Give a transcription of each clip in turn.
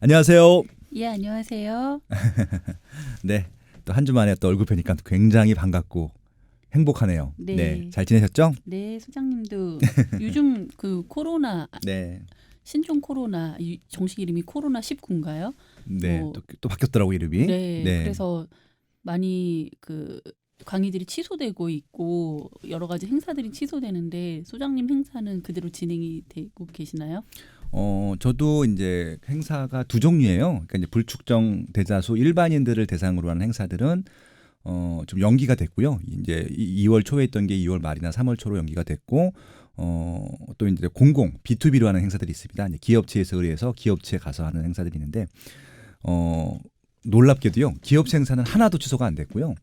안녕하세요. 예, 안녕하세요. 네. 또 한 주 만에 또 얼굴 뵈니까 굉장히 반갑고 행복하네요. 네. 잘 지내셨죠? 네, 소장님도 요즘 그 코로나 네. 신종 코로나 이- 정식 이름이 코로나 19인가요? 네. 뭐- 또, 또 바뀌었더라고 이름이. 네, 그래서 많이 그 강의들이 취소되고 있고 여러 가지 행사들이 취소되는데 소장님 행사는 그대로 진행이 되고 계시나요? 어, 저도 이제 행사가 두 종류예요. 그러니까 이제 불축정 대자수 일반인들을 대상으로 하는 행사들은 어, 좀 연기가 됐고요. 이제 2월 초에 있던 게 2월 말이나 3월 초로 연기가 됐고 어, 또 이제 공공 B2B로 하는 행사들이 있습니다. 이제 기업체에서 의뢰해서 기업체에 가서 하는 행사들이 있는데 어, 놀랍게도요. 기업체 행사는 하나도 취소가 안 됐고요.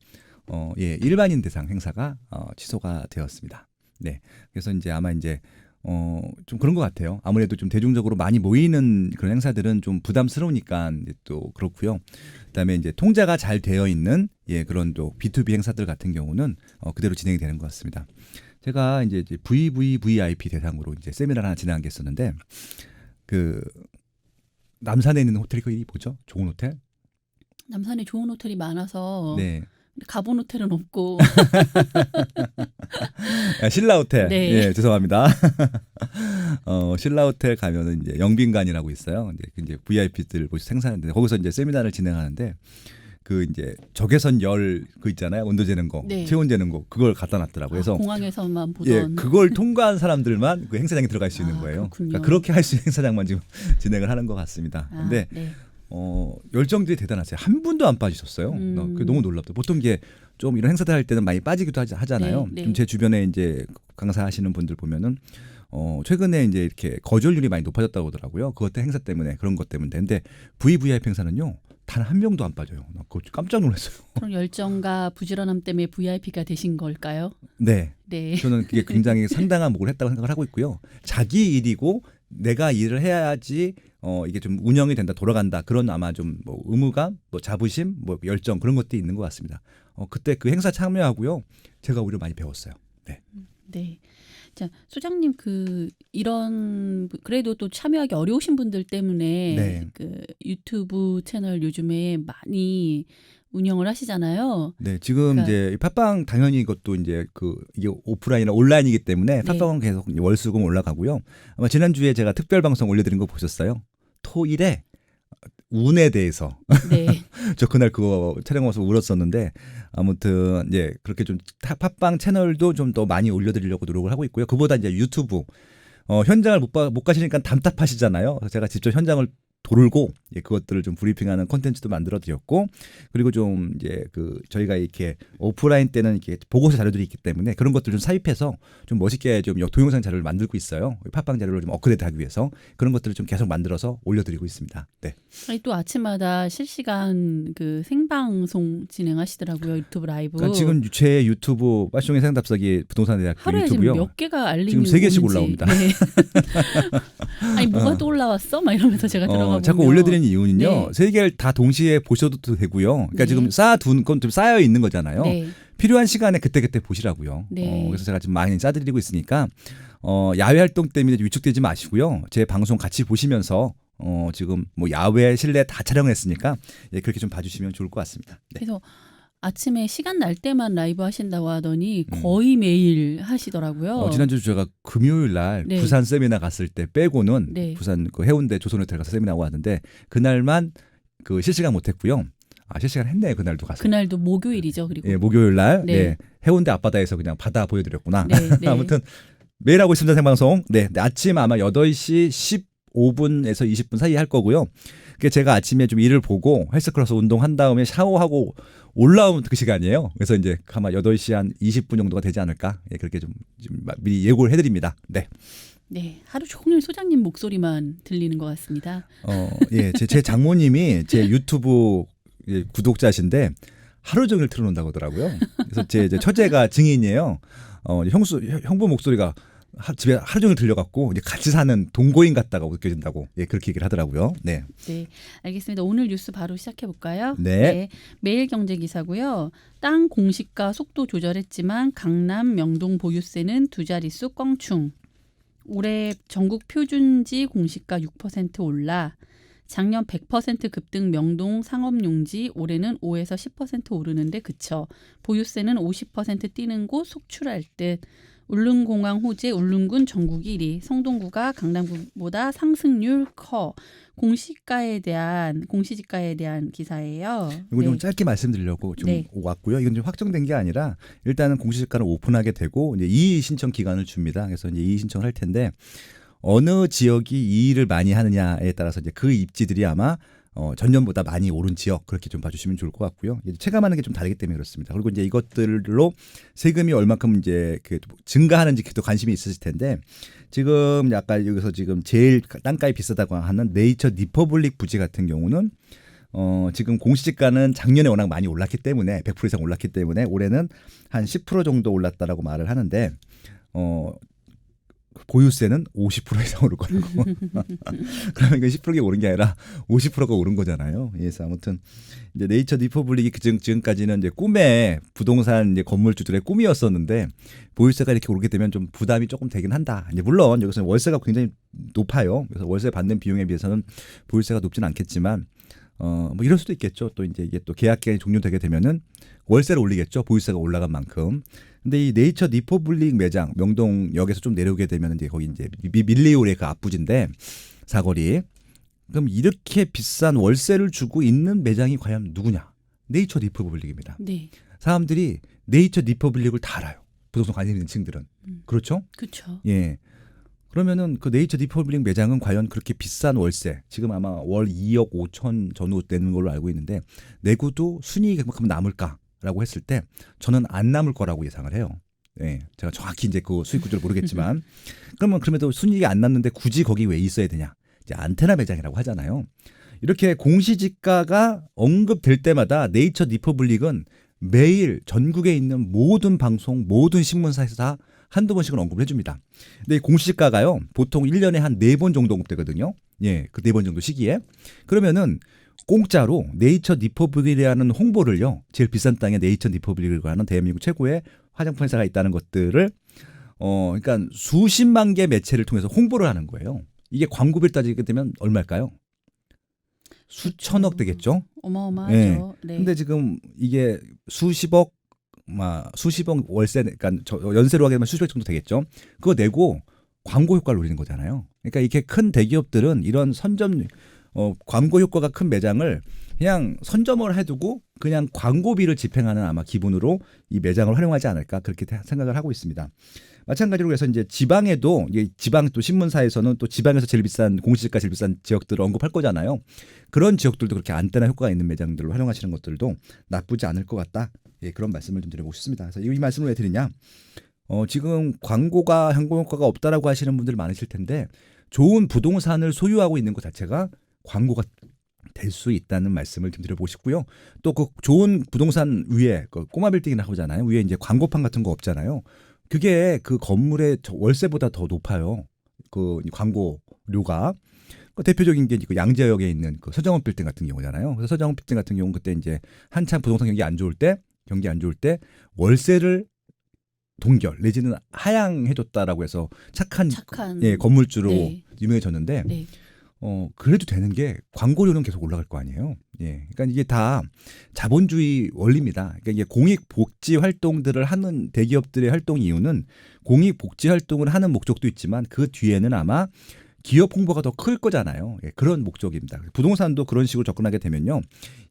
어, 예, 일반인 대상 행사가 어, 취소가 되었습니다. 네. 그래서 이제 아마 이제 어, 좀 그런 것 같아요. 아무래도 좀 대중적으로 많이 모이는 그런 행사들은 좀 부담스러우니까 또 그렇고요. 그다음에 이제 통제가 잘 되어 있는 예, 그런 또 B2B 행사들 같은 경우는 어, 그대로 진행이 되는 것 같습니다. 제가 이제 VVVIP 대상으로 이제 세미나를 하나 진행한 게 있었는데 그 남산에 있는 호텔이 뭐죠? 좋은 호텔? 남산에 좋은 호텔이 많아서 네. 가본 호텔은 없고 아, 신라 호텔. 네. 예, 죄송합니다. 어, 신라 호텔 가면은 이제 영빈관이라고 있어요. 이제 그 이제 VIP들 모시 생산하는데 거기서 이제 세미나를 진행하는데 그 이제 적외선 열 그 있잖아요. 온도 재는 거, 네. 체온 재는 거 그걸 갖다 놨더라고요. 그래서 아, 공항에서만 예, 보던 그걸 통과한 사람들만 그 행사장에 들어갈 수 있는 아, 거예요. 그렇군요. 그러니까 그렇게 할 수 있는 행사장만 지금 진행을 하는 것 같습니다. 아, 근데 네. 어, 열정들이 대단하세요. 한 분도 안 빠지셨어요. 음. 나 그게 너무 놀랍다. 보통 이게 좀 이런 행사들 할 때는 많이 빠지기도 하자- 하잖아요. 네, 네. 좀제 주변에 이제 강사하시는 분들 보면은 어, 최근에 이제 이렇게 거절률이 많이 높아졌다고 하더라고요. 그것 행사 때문에 그런 것 때문에. 근데 VVIP 행사는요. 단 한 명도 안 빠져요. 나 그거 깜짝 놀랐어요. 그런 열정과 부지런함 때문에 VIP가 되신 걸까요? 네. 네. 저는 그게 굉장히 상당한 목을 했다고 생각을 하고 있고요. 자기 일이고 내가 일을 해야지 어 이게 좀 운영이 된다 돌아간다 그런 아마 좀 뭐 의무감 뭐 자부심 뭐 열정 그런 것들이 있는 것 같습니다. 어 그때 그 행사 참여하고요 제가 오히려 많이 배웠어요. 네. 자, 소장님 그 이런 그래도 또 참여하기 어려우신 분들 때문에 네. 그 유튜브 채널 요즘에 많이 운영을 하시잖아요. 네 지금 그러니까- 이제 팟빵 당연히 이것도 이제 그 이게 오프라인이나 온라인이기 때문에 네. 팟빵은 계속 이제 월수금 올라가고요. 아마 지난 주에 제가 특별 방송 올려드린 거 보셨어요? 토일에 운에 대해서 네. 저 그날 그거 촬영 와서 울었었는데 아무튼 이제 그렇게 좀 타- 팟빵 채널도 좀 더 많이 올려드리려고 노력을 하고 있고요. 그보다 이제 유튜브 어, 현장을 못, 봐- 못 가시니까 답답하시잖아요. 그래서 제가 직접 현장을 돌고 예, 그것들을 좀 브리핑하는 콘텐츠도 만들어 드렸고 그리고 좀 이제 그 저희가 이렇게 오프라인 때는 이렇게 보고서 자료들이 있기 때문에 그런 것들 좀 삽입해서 좀 멋있게 좀 동영상 자료를 만들고 있어요. 팟빵 자료를 좀 업그레이드하기 위해서 그런 것들을 좀 계속 만들어서 올려드리고 있습니다. 네. 아니 또 아침마다 실시간 그 생방송 진행하시더라고요. 유튜브 라이브. 그러니까 지금 제 유튜브 빠숑의 생답서기 부동산 대학교 하루에 유튜브요. 지금 몇 개가 알림이 지금 세 개씩. 올라옵니다. 네. 아니 뭐가 또 올라왔어? 막 이러면서 제가 들어가 어, 자꾸 올려드리는 이유는요. 네. 세 개를 다 동시에 보셔도 되고요. 그러니까 네. 지금 쌓아둔 건 좀 쌓여 있는 거잖아요. 네. 필요한 시간에 그때그때 보시라고요. 네. 어, 그래서 제가 지금 많이 짜드리고 있으니까 어, 야외 활동 때문에 위축되지 마시고요. 제 방송 같이 보시면서 어, 지금 뭐 야외 실내 다 촬영을 했으니까 예, 그렇게 좀 봐주시면 좋을 것 같습니다. 네. 그래서 아침에 시간 날 때만 라이브 하신다고 하더니 음. 거의 매일 하시더라고요. 어, 지난주 제가 금요일 날 네. 부산 세미나 갔을 때 빼고는 네. 부산 그 해운대 조선호텔 가서 세미나 하고 왔는데 그날만 그 실시간 못했고요. 아 실시간 했네 그날도 가서. 그날도 목요일이죠. 그리고 예, 목요일 날 네. 네. 해운대 앞바다에서 그냥 바다 보여드렸구나. 네, 네. 아무튼 매일 하고 있습니다 생방송. 네, 네, 아침 아마 8시 15분에서 20분 사이에 할 거고요. 그게 제가 아침에 좀 일을 보고 헬스클래스 운동한 다음에 샤워하고 올라오면 그 시간이에요. 그래서 이제 아마 8시 한 20분 정도가 되지 않을까. 예, 그렇게 좀, 좀 미리 예고를 해드립니다. 네. 네, 하루 종일 소장님 목소리만 들리는 것 같습니다. 어, 예, 제, 제 장모님이 제 유튜브 예, 구독자신데 하루 종일 틀어놓는다고 하더라고요. 그래서 제 이제 처제가 증인이에요. 어, 형수 형- 형부 목소리가 하, 집에 하루 종일 들려갖고 이제 같이 사는 동거인 같다고 느껴진다고 예 그렇게 얘기를 하더라고요. 네. 네, 알겠습니다. 오늘 뉴스 바로 시작해 볼까요? 네. 매일경제 기사고요. 땅 공시가 속도 조절했지만 강남 명동 보유세는 두 자릿수 껑충. 올해 전국 표준지 공시가 6% 올라 작년 100% 급등 명동 상업용지 올해는 5에서 10% 오르는데 그쳐. 보유세는 50% 뛰는 곳 속출할 듯. 울릉공항 호재 울릉군 전국 1위. 성동구가 강남구보다 상승률 커. 공시가에 대한 공시지가에 대한 기사예요. 이거 좀 네. 짧게 말씀드리려고 좀 네. 왔고요. 이건 좀 확정된 게 아니라 일단은 공시지가를 오픈하게 되고 이제 이의 신청 기간을 줍니다. 그래서 이제 이의 신청을 할 텐데 어느 지역이 이의를 많이 하느냐에 따라서 이제 그 입지들이 아마 어, 전년보다 많이 오른 지역 그렇게 좀 봐주시면 좋을 것 같고요. 체감하는 게 좀 다르기 때문에 그렇습니다. 그리고 이제 이것들로 세금이 얼마큼 이제 그 증가하는지 또 관심이 있으실 텐데 지금 약간 여기서 지금 제일 땅값이 비싸다고 하는 네이처 리퍼블릭 부지 같은 경우는 어, 지금 공시지가는 작년에 워낙 많이 올랐기 때문에 100% 이상 올랐기 때문에 올해는 한 10% 정도 올랐다라고 말을 하는데 어 보유세는 50% 이상 오를 거라고. 그러면 이게 10%가 오른 게 아니라 50%가 오른 거잖아요. 그래서 아무튼 이제 네이처 리퍼블릭이 그 지금 지금까지는 이제 꿈의 부동산 이제 건물주들의 꿈이었었는데 보유세가 이렇게 오르게 되면 좀 부담이 조금 되긴 한다. 이제 물론 여기서 월세가 굉장히 높아요. 그래서 월세 받는 비용에 비해서는 보유세가 높지는 않겠지만 어, 뭐 이럴 수도 있겠죠. 또 이제 이게 또 계약 기간이 종료되게 되면은 월세를 올리겠죠. 보유세가 올라간 만큼. 근데 이 네이처 리퍼블릭 매장 명동역에서 좀 내려오게 되면 이제 거기 이제 미- 밀리오의 그 앞부지인데 사거리. 그럼 이렇게 비싼 월세를 주고 있는 매장이 과연 누구냐? 네이처 리퍼블릭입니다. 네. 사람들이 네이처 리퍼블릭을 다 알아요. 부동산 관심 있는 층들은. 음. 그렇죠? 그렇죠. 예. 그러면은 그 네이처 리퍼블릭 매장은 과연 그렇게 비싼 월세 지금 아마 월 2억 5천 전후 내는 걸로 알고 있는데 내구도 순이익이 그만큼 남을까 라고 했을 때 저는 안 남을 거라고 예상을 해요. 예. 제가 정확히 이제 그 수익 구조를 모르겠지만 그러면 그럼에도 순이익이 안 남는데 굳이 거기 왜 있어야 되냐? 이제 안테나 매장이라고 하잖아요. 이렇게 공시지가가 언급될 때마다 네이처 리퍼블릭은 매일 전국에 있는 모든 방송, 모든 신문사에서 다 한두 번씩은 언급을 해줍니다. 근데 이 공시지가가요, 보통 1년에 한 네 번 정도 언급되거든요. 예, 그 네 번 정도 시기에. 그러면은 공짜로 네이처 리퍼블릭이라는 홍보를요, 제일 비싼 땅에 네이처 리퍼블릭이라고 하는 대한민국 최고의 화장품 회사가 있다는 것들을 어, 그러니까 수십만 개 매체를 통해서 홍보를 하는 거예요. 이게 광고비를 따지게 되면 얼마일까요? 수천억 되겠죠? 어마어마하죠. 네. 근데 지금 이게 수십억 막 수십억 월세 그러니까 저 연세로 하게 되면 수십억 정도 되겠죠. 그거 내고 광고 효과를 노리는 거잖아요. 그러니까 이렇게 큰 대기업들은 이런 선점 어 광고 효과가 큰 매장을 그냥 선점을 해두고 그냥 광고비를 집행하는 아마 기분으로 이 매장을 활용하지 않을까 그렇게 생각을 하고 있습니다. 마찬가지로 그래서 이제 지방에도 지방 또 신문사에서는 또 지방에서 제일 비싼 공시지가 제일 비싼 지역들을 언급할 거잖아요. 그런 지역들도 그렇게 안테나 효과가 있는 매장들로 활용하시는 것들도 나쁘지 않을 것 같다. 예, 그런 말씀을 좀 드리고 싶습니다. 그래서 이 말씀을 왜 드리냐? 어, 지금 광고가 현금 효과가 없다라고 하시는 분들 많으실 텐데 좋은 부동산을 소유하고 있는 것 자체가 광고가 될 수 있다는 말씀을 좀 드려보고 싶고요. 또 그 좋은 부동산 위에 그 꼬마 빌딩이나 하잖아요. 위에 이제 광고판 같은 거 없잖아요. 그게 그 건물의 저 월세보다 더 높아요. 그 광고료가. 그 대표적인 게그 양재역에 있는 그 서정원 빌딩 같은 경우잖아요. 그래서 서정원 빌딩 같은 경우는 그때 이제 한참 부동산 경기 안 좋을 때, 경기 안 좋을 때 월세를 동결 내지는 하향해줬다라고 해서 착한, 착한 예 건물주로 네. 유명해졌는데 네. 어 그래도 되는 게 광고료는 계속 올라갈 거 아니에요. 예, 그러니까 이게 다 자본주의 원리입니다. 그러니까 이게 공익 복지 활동들을 하는 대기업들의 활동 이유는 공익 복지 활동을 하는 목적도 있지만 그 뒤에는 아마 기업 홍보가 더 클 거잖아요. 예, 그런 목적입니다. 부동산도 그런 식으로 접근하게 되면요,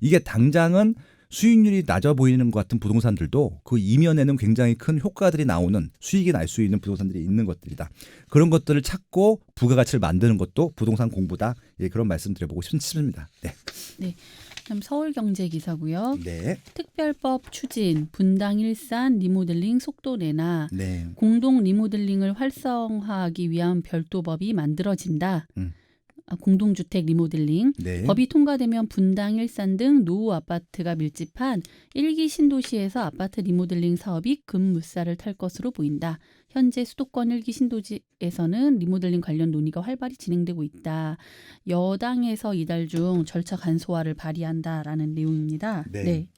이게 당장은 수익률이 낮아 보이는 것 같은 부동산들도 그 이면에는 굉장히 큰 효과들이 나오는 수익이 날 수 있는 부동산들이 있는 것들이다. 그런 것들을 찾고 부가가치를 만드는 것도 부동산 공부다. 예, 그런 말씀 드려보고 싶습니다. 네. 그다음 서울경제 기사고요. 네. 특별법 추진, 분당 일산 리모델링 속도 내나 네. 공동 리모델링을 활성화하기 위한 별도법이 만들어진다. 음. 아, 공동주택 리모델링 네. 법이 통과되면 분당, 일산 등 노후 아파트가 밀집한 일기 신도시에서 아파트 리모델링 사업이 급물살을 탈 것으로 보인다. 현재 수도권 일기 신도시에서는 리모델링 관련 논의가 활발히 진행되고 있다. 여당에서 이달 중 절차 간소화를 발의한다라는 내용입니다. 네.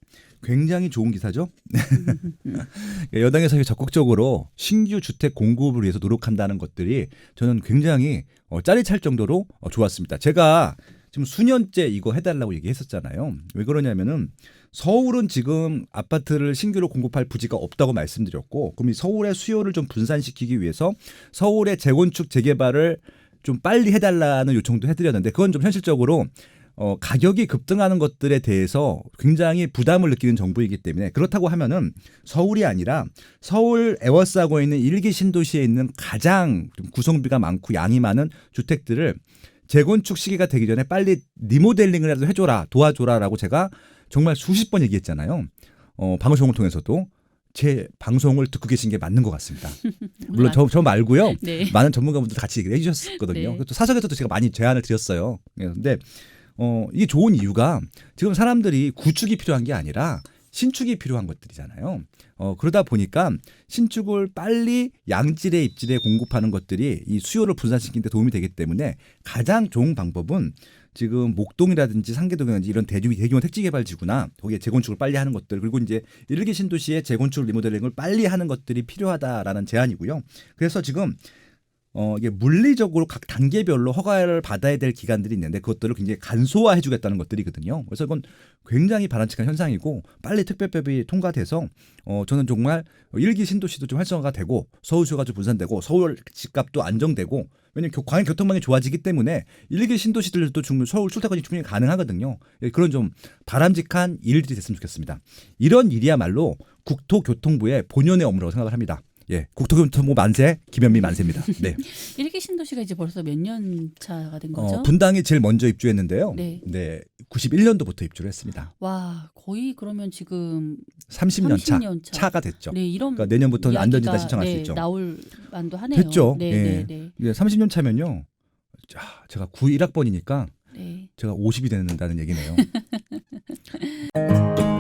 굉장히 좋은 기사죠. 여당에서 적극적으로 신규 주택 공급을 위해서 노력한다는 것들이 저는 굉장히 어, 짜릿할 정도로 어, 좋았습니다. 제가 지금 수년째 이거 해달라고 얘기했었잖아요. 왜 그러냐면은 서울은 지금 아파트를 신규로 공급할 부지가 없다고 말씀드렸고, 그럼 이 서울의 수요를 좀 분산시키기 위해서 서울의 재건축 재개발을 좀 빨리 해달라는 요청도 해드렸는데 그건 좀 현실적으로 어, 가격이 급등하는 것들에 대해서 굉장히 부담을 느끼는 정부이기 때문에 그렇다고 하면은 서울이 아니라 서울 에워싸고 있는 일기 신도시에 있는 가장 좀 구성비가 많고 양이 많은 주택들을 재건축 시기가 되기 전에 빨리 리모델링을 해도 해줘라 도와줘라라고 제가 정말 수십 번 얘기했잖아요. 어, 방송을 통해서도 제 방송을 듣고 계신 게 맞는 것 같습니다. 물론 저, 저 말고요. 네. 많은 전문가분들 같이 얘기를 해주셨거든요. 네. 또 사석에서도 제가 많이 제안을 드렸어요. 그런데 어, 이게 좋은 이유가 지금 사람들이 구축이 필요한 게 아니라 신축이 필요한 것들이잖아요. 어, 그러다 보니까 신축을 빨리 양질의 입질에 공급하는 것들이 이 수요를 분산시키는 데 도움이 되기 때문에 가장 좋은 방법은 지금 목동이라든지 상계동이라든지 이런 대규, 대규모 택지개발지구나 거기에 재건축을 빨리 하는 것들 그리고 이제 일기 신도시의 재건축 리모델링을 빨리 하는 것들이 필요하다라는 제안이고요. 그래서 지금 어 이게 물리적으로 각 단계별로 허가를 받아야 될 기간들이 있는데 그것들을 굉장히 간소화해 주겠다는 것들이거든요. 그래서 이건 굉장히 바람직한 현상이고 빨리 특별법이 통과돼서 어 저는 정말 일기 신도시도 좀 활성화가 되고 서울 수요가 좀 분산되고 서울 집값도 안정되고 왜냐면 교- 광역 교통망이 좋아지기 때문에 일기 신도시들도 충분히 서울 출퇴근이 충분히 가능하거든요. 예, 그런 좀 바람직한 일들이 됐으면 좋겠습니다. 이런 일이야말로 국토교통부의 본연의 업무라고 생각을 합니다. 예, 국토교통부 만세, 김현미 만세입니다. 네. 일기 신도시가 이제 벌써 몇 년 차가 된 거죠? 어, 분당이 제일 먼저 입주했는데요. 네. 네. 91년도부터 입주를 했습니다. 와 거의 그러면 지금 30년 차 30년 차. 차 가 됐죠. 네 이런 그러니까 내년부터는 안전지다 신청할 네, 수 있죠. 나올 만도 하네요. 됐죠. 네, 예. 네, 네, 예, 30년 차면요. 자, 제가 91학번이니까 네. 제가 50이 된다는 얘기네요.